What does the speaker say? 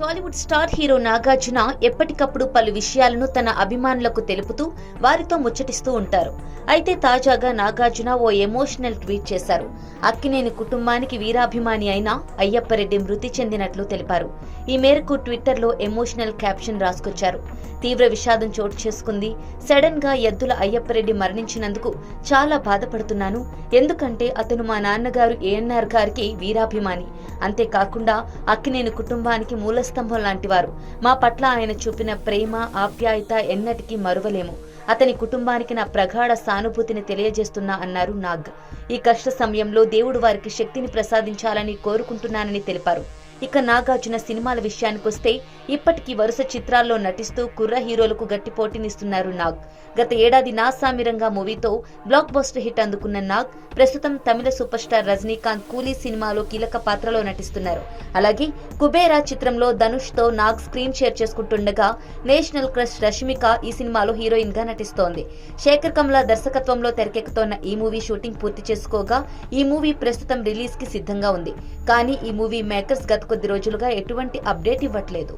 Tollywood star hero Nagarjuna ఎప్పటికప్పుడు పలు విషయాలను తన అభిమానులకు తెలుపుతూ వారితో ముచ్చటిస్తూ ఉంటారు. అయితే తాజాగా నాగార్జున ఓ ఎమోషనల్ ట్వీట్ చేశారు. అక్కినేని కుటుంబానికి వీరాభిమాని అయిన అయ్యప్పరెడ్డి మృతి చెందినట్లు తెలిపారు. ఈ మేరకు ట్విట్టర్లో ఎమోషనల్ క్యాప్షన్ రాసుకొచ్చారు. తీవ్ర విషాదం చోటు చేసుకుంది. సడన్గా ఎద్దుల అయ్యప్పరెడ్డి మరణించినందుకు చాలా బాధపడుతున్నాను. ఎందుకంటే అతను మా నాన్నగారు ఏఎన్ఆర్ గారికి వీరాభిమాని. అంతేకాకుండా అక్కినేని కుటుంబానికి మూలస్తంభం లాంటివారు. మా పట్ల ఆయన చూపిన ప్రేమ ఆప్యాయత ఎన్నటికీ మరువలేము. అతని కుటుంబానికి నా ప్రగాఢ సానుభూతిని తెలియజేస్తున్నా అన్నారు నాగ్. ఈ కష్ట సమయంలో దేవుడు వారికి శక్తిని ప్రసాదించాలని కోరుకుంటున్నానని తెలిపారు. ఇక నాగార్జున సినిమాల విషయానికొస్తే ఇప్పటికీ వరుస చిత్రాల్లో నటిస్తూ కుర్ర హీరోలకు గట్టి పోటీనిస్తున్నారు నాగ్. గత ఏడాది నా సామిరంగా మూవీతో బ్లాక్ బస్టర్ హిట్ అందుకున్న నాగ్ ప్రస్తుతం తమిళ సూపర్ స్టార్ రజనీకాంత్ కూలీ సినిమాలో కీలక పాత్రలో నటిస్తున్నారు. అలాగే కుబేరా చిత్రంలో ధనుష్తో నాగ్ స్క్రీన్ షేర్ చేసుకుంటుండగా నేషనల్ క్రష్ రష్మిక ఈ సినిమాలో హీరోయిన్గా నటిస్తోంది. శేఖర్ కమల దర్శకత్వంలో తెరకెక్కుతోన్న ఈ మూవీ షూటింగ్ పూర్తి చేసుకోగా ఈ మూవీ ప్రస్తుతం రిలీజ్కి సిద్ధంగా ఉంది. కానీ ఈ మూవీ మేకర్స్ గత కొద్ది రోజులుగా ఎటువంటి అప్డేట్ ఇవ్వట్లేదు.